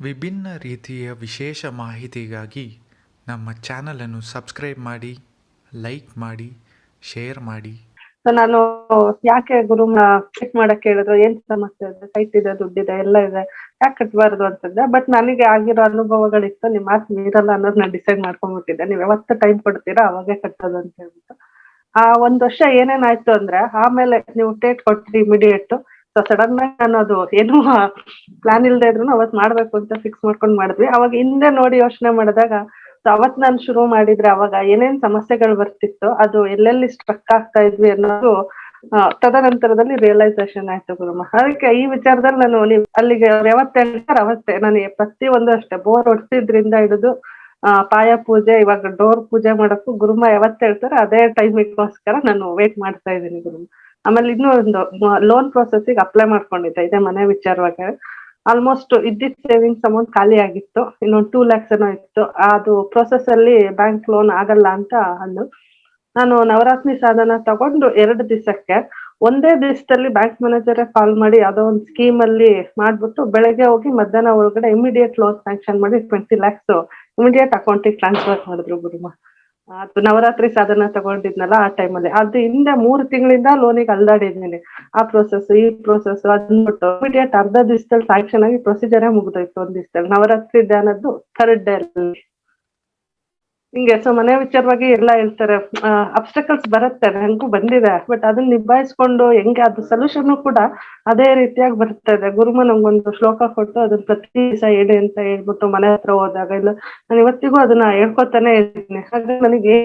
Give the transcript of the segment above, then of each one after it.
ವಿಭಿನ್ನ ರೀತಿಯ ವಿಶೇಷ ಮಾಹಿತಿಗಾಗಿ ನಮ್ಮ ಚಾನಲನ್ನು ಸಬ್ಸ್ಕ್ರೈಬ್ ಮಾಡಿ, ಲೈಕ್ ಮಾಡಿ, ಶೇರ್ ಮಾಡಿ. ಸೊ ನಾನು ಯಾಕೆ ಗುರು ಚೆಕ್ ಮಾಡಕ್ ಹೇಳಿದ್ರು, ಏನ್ ಸಮಸ್ಯೆ ಇದೆ ಸೈಟ್ ಇದೆ, ದುಡ್ಡಿದೆ, ಎಲ್ಲ ಇದೆ, ಯಾಕೆ ಕಟ್ಬಾರ್ದು ಅಂತಂದ್ರೆ ಬಟ್ ನನಗೆ ಆಗಿರೋ ಅನುಭವಗಳಿತ್ತು ನಿಮ್ ಮಾತು ಮೀರಲ್ಲ ಅನ್ನೋದು ನಾನು ಡಿಸೈಡ್ ಮಾಡ್ಕೊಂಡ್ಬಿಟ್ಟಿದ್ದೆ ನೀವ್ ಯಾವತ್ತ ಟೈಮ್ ಕೊಡ್ತೀರಾ, ಅವಾಗೆ ಕಟ್ಟೋದು ಅಂತ ಹೇಳ್ಬಿಟ್ಟು. ಆ, ಒಂದ್ ವರ್ಷ ಏನೇನಾಯ್ತು ಅಂದ್ರೆ, ಆಮೇಲೆ ನೀವು ಡೇಟ್ ಕೊಟ್ರಿ ಇಮಿಡಿಯೇಟ್ ಸೊ ಸಡನ್ ಆಗಿ ನಾನು ಅದು ಏನು ಪ್ಲಾನ್ ಇಲ್ದೇ ಇದ್ರು ಅವತ್ ಮಾಡ್ಬೇಕು ಅಂತ ಫಿಕ್ಸ್ ಮಾಡ್ಕೊಂಡ್ ಮಾಡಿದ್ವಿ. ಅವಾಗ ಹಿಂದೆ ನೋಡಿ ಯೋಚನೆ ಮಾಡಿದಾಗ ಸೊ ಅವತ್ ನಾನು ಶುರು ಮಾಡಿದ್ರೆ ಅವಾಗ ಏನೇನ್ ಸಮಸ್ಯೆಗಳು ಬರ್ತಿತ್ತು ಅದು ಎಲ್ಲೆಲ್ಲಿ ಸ್ಟ್ರಕ್ ಆಗ್ತಾ ಇದ್ವಿ ಅನ್ನೋದು ತದನಂತರದಲ್ಲಿ ರಿಯಲೈಸೇಷನ್ ಆಯ್ತು ಗುರುಮ. ಅದಕ್ಕೆ ಈ ವಿಚಾರದಲ್ಲಿ ನಾನು ನೀವು ಅಲ್ಲಿಗೆ ಯಾವತ್ತೆ ಹೇಳ್ತಾರೆ ಅವತ್ತೇ. ನನಗೆ ಪ್ರತಿ ಒಂದು ಅಷ್ಟೇ. ಬೋರ್ ಹೊಡ್ಸಿದ್ರಿಂದ ಹಿಡಿದು ಆ, ಪಾಯ ಪೂಜೆ ಇವಾಗ ಡೋರ್ ಪೂಜೆ ಮಾಡಕ್ಕೂ ಗುರುಮ ಯಾವತ್ತು ಹೇಳ್ತಾರೆ ಅದೇ ಟೈಮಿಗೋಸ್ಕರ ನಾನು ವೇಟ್ ಮಾಡ್ತಾ ಇದ್ದೀನಿ ಗುರುಮ ಆಮೇಲೆ ಇನ್ನೂ ಒಂದು ಲೋನ್ ಪ್ರೊಸೆಸ್ಗೆ ಅಪ್ಲೈ ಮಾಡ್ಕೊಂಡಿದ್ದೆ ಇದೆ ಮನೆ ವಿಚಾರವಾಗಿ. ಆಲ್ಮೋಸ್ಟ್ ಇದ್ದಿದ್ ಸೇವಿಂಗ್ಸ್ ಅಮೌಂಟ್ ಖಾಲಿ ಆಗಿತ್ತು ಇನ್ನೊಂದು ಟೂ ಲ್ಯಾಕ್ಸ್ ಏನೋ ಇತ್ತು. ಅದು ಪ್ರೊಸೆಸ್ ಅಲ್ಲಿ ಬ್ಯಾಂಕ್ ಲೋನ್ ಆಗಲ್ಲ ಅಂತ ಅಂದು. ನಾನು ನವರಾತ್ರಿ ಸಾಧನ ತಗೊಂಡು ಎರಡು ದಿವಸಕ್ಕೆ ಒಂದೇ ದಿವಸದಲ್ಲಿ ಬ್ಯಾಂಕ್ ಮ್ಯಾನೇಜರ್ ಕಾಲ್ ಮಾಡಿ ಯಾವ್ದೋ ಒಂದು ಸ್ಕೀಮ್ ಅಲ್ಲಿ ಮಾಡ್ಬಿಟ್ಟು ಬೆಳಗ್ಗೆ ಹೋಗಿ ಮಧ್ಯಾಹ್ನ ಒಳಗಡೆ ಇಮಿಡಿಯೇಟ್ ಲೋನ್ ಸ್ಯಾಂಕ್ಷನ್ ಮಾಡಿ ಟ್ವೆಂಟಿ ಲ್ಯಾಕ್ಸ್ ಇಮಿಡಿಯೇಟ್ ಅಕೌಂಟಿಗೆ ಟ್ರಾನ್ಸ್ಫರ್ ಮಾಡಿದ್ರು ಗುರುಮ. ಅದು ನವರಾತ್ರಿ ಸಾಧನ ತಗೊಂಡಿದ್ನಲ್ಲ ಆ ಟೈಮಲ್ಲಿ ಅದು ಹಿಂದೆ ಮೂರು ತಿಂಗಳಿಂದ ಲೋನಿಗೆ ಅಲ್ದಾಡಿದ್ದೀನಿ ಆ ಪ್ರೊಸೆಸ್ ಈ ಪ್ರೊಸೆಸ್ ಅದನ್ಬಿಟ್ಟು ಇಮಿಡಿಯೇಟ್ ಅರ್ಧ ದಿವಸದಲ್ಲಿ ಸ್ಯಾಂಕ್ಷನ್ ಆಗಿ ಪ್ರೊಸೀಜರೇ ಮುಗ್ದೋಯ್ತು ಒಂದ್ ದಿವಸದಲ್ಲಿ. ನವರಾತ್ರಿ ಧ್ಯಾನದ್ದು ಥರ್ಡ್ ಡೇ ಅಲ್ಲಿ. ಹಿಂಗೆ ಸೊ ಮನೆ ವಿಚಾರವಾಗಿ ಎಲ್ಲ ಹೇಳ್ತಾರೆ ಅಬ್ಸ್ಟಕಲ್ಸ್ ಬರುತ್ತೆ ನನಗೂ ಬಂದಿದೆ ಬಟ್ ಅದನ್ನ ನಿಭಾಯಿಸ್ಕೊಂಡು ಹೆಂಗೆ ಅದು ಸೊಲ್ಯೂಷನ್ ಕೂಡ ಅದೇ ರೀತಿಯಾಗಿ ಬರ್ತಾ ಇದೆ ಗುರುಮ ನಮ್ಗೊಂದು ಶ್ಲೋಕ ಕೊಟ್ಟು ಅದನ್ನ ಪ್ರತಿ ದಿವಸ ಹೇಳಿ ಅಂತ ಹೇಳ್ಬಿಟ್ಟು ಮನೆ ಹತ್ರ ಹೋದಾಗ, ಇಲ್ಲ, ನಾನು ಇವತ್ತಿಗೂ ಅದನ್ನ ಹೇಳ್ಕೊತಾನೆ ಇದ್ದೀನಿ. ಹಾಗೆ ನನಗೆ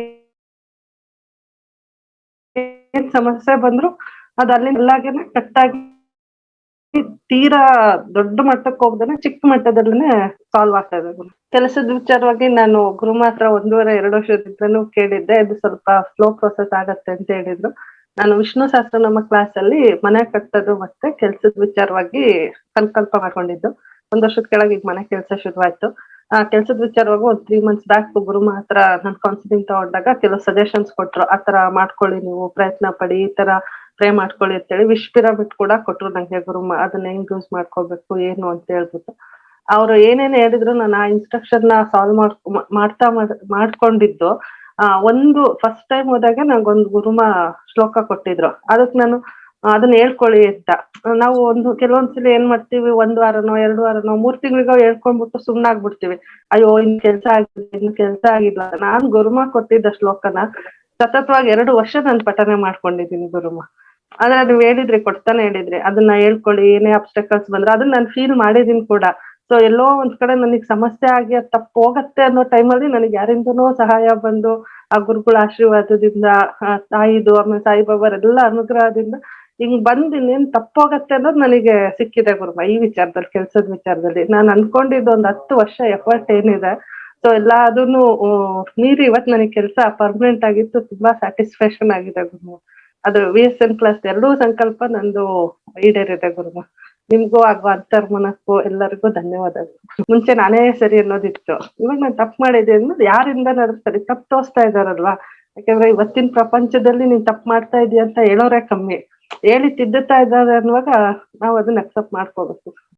ಏನ್ ಸಮಸ್ಯೆ ಬಂದ್ರು ಅದು ಅಲ್ಲಿಂದ ಎಲ್ಲಾಗೇನೆ ಕಟ್ಟಾಗಿ ತೀರಾ ದೊಡ್ಡ ಮಟ್ಟಕ್ಕೆ ಹೋಗ್ದೇನೆ ಚಿಕ್ಕ ಮಟ್ಟದಲ್ಲೇ ಸಾಲ್ವ್ ಆಗ್ತಾ ಇದೆ. ಕೆಲಸದ ವಿಚಾರವಾಗಿ ನಾನು ಗುರು ಮಾತ್ರ ಒಂದೂವರೆ, ಎರಡು ವರ್ಷದಿಂದನು ಕೇಳಿದ್ದೆ, ಇದು ಸ್ವಲ್ಪ ಸ್ಲೋ ಪ್ರೊಸೆಸ್ ಆಗತ್ತೆ ಅಂತ ಹೇಳಿದ್ರು. ನಾನು ವಿಷ್ಣು ಶಾಸ್ತ್ರ ನಮ್ಮ ಕ್ಲಾಸ್ ಅಲ್ಲಿ ಮನೆ ಕಟ್ಟೋದು ಮತ್ತೆ ಕೆಲಸದ ವಿಚಾರವಾಗಿ ಸಂಕಲ್ಪ ಮಾಡ್ಕೊಂಡಿದ್ದು. ಒಂದ್ ವರ್ಷದ ಕೆಳಗೆ ಈಗ ಮನೆ ಕೆಲಸ ಶುರುವಾಯ್ತು. ಆ ಕೆಲ್ಸದ ವಿಚಾರವಾಗಿ ಒಂದ್ ತ್ರೀ ಮಂತ್ಸ್ ಬ್ಯಾಕ್ ಗುರು ಮಾತ್ರ ನಾನು ಕೌನ್ಸಿಲಿಂಗ್ ತಗೊಂಡಾಗ ಕೆಲವು ಸಜೆಷನ್ಸ್ ಕೊಟ್ರು. ಆತರ ತರ ಮಾಡ್ಕೊಳ್ಳಿ ನೀವು, ಪ್ರಯತ್ನ ಪಡಿ, ಈ ತರ ಪ್ರೇ ಮಾಡ್ಕೊಳ್ಳಿ ಅಂತೇಳಿ ವಿಶ್ ಪಿರಮಿಡ್ ಕೂಡ ಕೊಟ್ರು ನಂಗೆ ಗುರುಮ ಅದನ್ನ ಹೆಂಗ್ ಯೂಸ್ ಮಾಡ್ಕೋಬೇಕು, ಏನು ಅಂತ ಹೇಳ್ಬಿಟ್ಟು. ಅವ್ರು ಏನೇನ್ ಹೇಳಿದ್ರು ನಾನು ಆ ಇನ್ಸ್ಟ್ರಕ್ಷನ್ನ ಸಾಲ್ವ್ ಮಾಡ್ ಮಾಡ್ತಾ ಮಾಡ್- ಮಾಡ್ಕೊಂಡಿದ್ದು. ಆ, ಒಂದು ಫಸ್ಟ್ ಟೈಮ್ ಹೋದಾಗ ನಂಗೊಂದು ಗುರುಮ ಶ್ಲೋಕ ಕೊಟ್ಟಿದ್ರು. ಅದಕ್ಕೆ ನಾನು, ಅದನ್ನ ಹೇಳ್ಕೊಳ್ಳಿ ಅಂತ. ನಾವು ಒಂದು ಕೆಲವೊಂದ್ಸಲ ಏನ್ ಮಾಡ್ತೀವಿ, ಒಂದ್ ವಾರನೋ, ಎರಡು ವಾರನೋ, ಮೂರ್ ತಿಂಗಳಿಗೋ ಹೇಳ್ಕೊಂಡ್ಬಿಟ್ಟು ಸುಮ್ನಾಗ್ಬಿಡ್ತೀವಿ. ಅಯ್ಯೋ ಇನ್ ಕೆಲ್ಸ ಆಗಿಲ್ಲ ಇನ್ ಕೆಲ್ಸ ಆಗಿಲ್ಲ. ನಾನ್ ಗುರುಮ ಕೊಟ್ಟಿದ್ದ ಶ್ಲೋಕನ ಸತತವಾಗಿ ಎರಡು ವರ್ಷ ನಾನು ಪಠನೆ ಮಾಡ್ಕೊಂಡಿದ್ದೀನಿ ಗುರುಮ ಆದ್ರೆ ಅದು ಹೇಳಿದ್ರಿ, ಕೊಡ್ತಾನೆ ಹೇಳಿದ್ರಿ, ಅದನ್ನ ಹೇಳ್ಕೊಳ್ಳಿ ಏನೇ ಅಬ್ಸ್ಟಕಲ್ಸ್ ಬಂದ್ರೆ ಅದನ್ನ ನಾನು ಫೀಲ್ ಮಾಡಿದೀನಿ ಕೂಡ. ಸೊ ಎಲ್ಲೋ ಒಂದ್ ಕಡೆ ನನಗೆ ಸಮಸ್ಯೆ ಆಗಿ ಅದು ತಪ್ಪು ಹೋಗತ್ತೆ ಅನ್ನೋ ಟೈಮಲ್ಲಿ ನನಗೆ ಯಾರಿಂದನೋ ಸಹಾಯ ಬಂದು ಆ ಗುರುಗಳ ಆಶೀರ್ವಾದದಿಂದ ತಾಯಿದು, ಆಮೇಲೆ ಸಾಯಿಬಾಬಾರೆಲ್ಲ ಅನುಗ್ರಹದಿಂದ ಹಿಂಗ್ ಬಂದ್ ಇನ್ನೇನ್ ತಪ್ಪೋಗತ್ತೆ ಅನ್ನೋದು ನನಗೆ ಸಿಕ್ಕಿದೆ ಗುರುಮ ಈ ವಿಚಾರದಲ್ಲಿ, ಕೆಲ್ಸದ ವಿಚಾರದಲ್ಲಿ. ನಾನು ಅನ್ಕೊಂಡಿದ್ದು ಒಂದ್ ಹತ್ತು ವರ್ಷ ಎಫರ್ಟ್ ಏನಿದೆ. ಸೊ ಎಲ್ಲ ಅದನ್ನು ಮೀರಿ ಇವತ್ ನನಗೆ ಕೆಲಸ ಪರ್ಮನೆಂಟ್ ಆಗಿತ್ತು, ತುಂಬಾ ಸ್ಯಾಟಿಸ್ಫ್ಯಾಕ್ಷನ್ ಆಗಿದೆ ಗುರುಮ ಅದು ವಿ ಎಸ್ ಎನ್ ಕ್ಲಾಸ್ ಎರಡೂ ಸಂಕಲ್ಪ ನಂದು ಈಡೇರಿದೆ ಗುರುಮ. ನಿಮ್ಗೂ ಆಗುವ ಅಂತರ್ಮನಕ್ಕೂ ಎಲ್ಲರಿಗೂ ಧನ್ಯವಾದಗಳು. ಮುಂಚೆ ನಾನೇ ಸರಿ ಅನ್ನೋದಿತ್ತು. ಇವಾಗ ನಾನು ತಪ್ಪು ಮಾಡಿದೆ ಅಂದ್ರೆ ಯಾರಿಂದನಾದ್ರೂ ಸರಿ ತಪ್ಪು ತೋರಿಸ್ತಾ ಇದಾರಲ್ವಾ? ಯಾಕಂದ್ರೆ ಇವತ್ತಿನ ಪ್ರಪಂಚದಲ್ಲಿ ನೀನ್ ತಪ್ಪು ಮಾಡ್ತಾ ಇದೀಯ ಅಂತ ಹೇಳೋರೇ ಕಮ್ಮಿ. ಹೇಳಿ ತಿದ್ದುತ್ತಾ ಇದ್ದಾರೆ ಅನ್ನುವಾಗ ನಾವು ಅದನ್ನ ಅಕ್ಸೆಪ್ಟ್ ಮಾಡ್ಕೋಬೇಕು.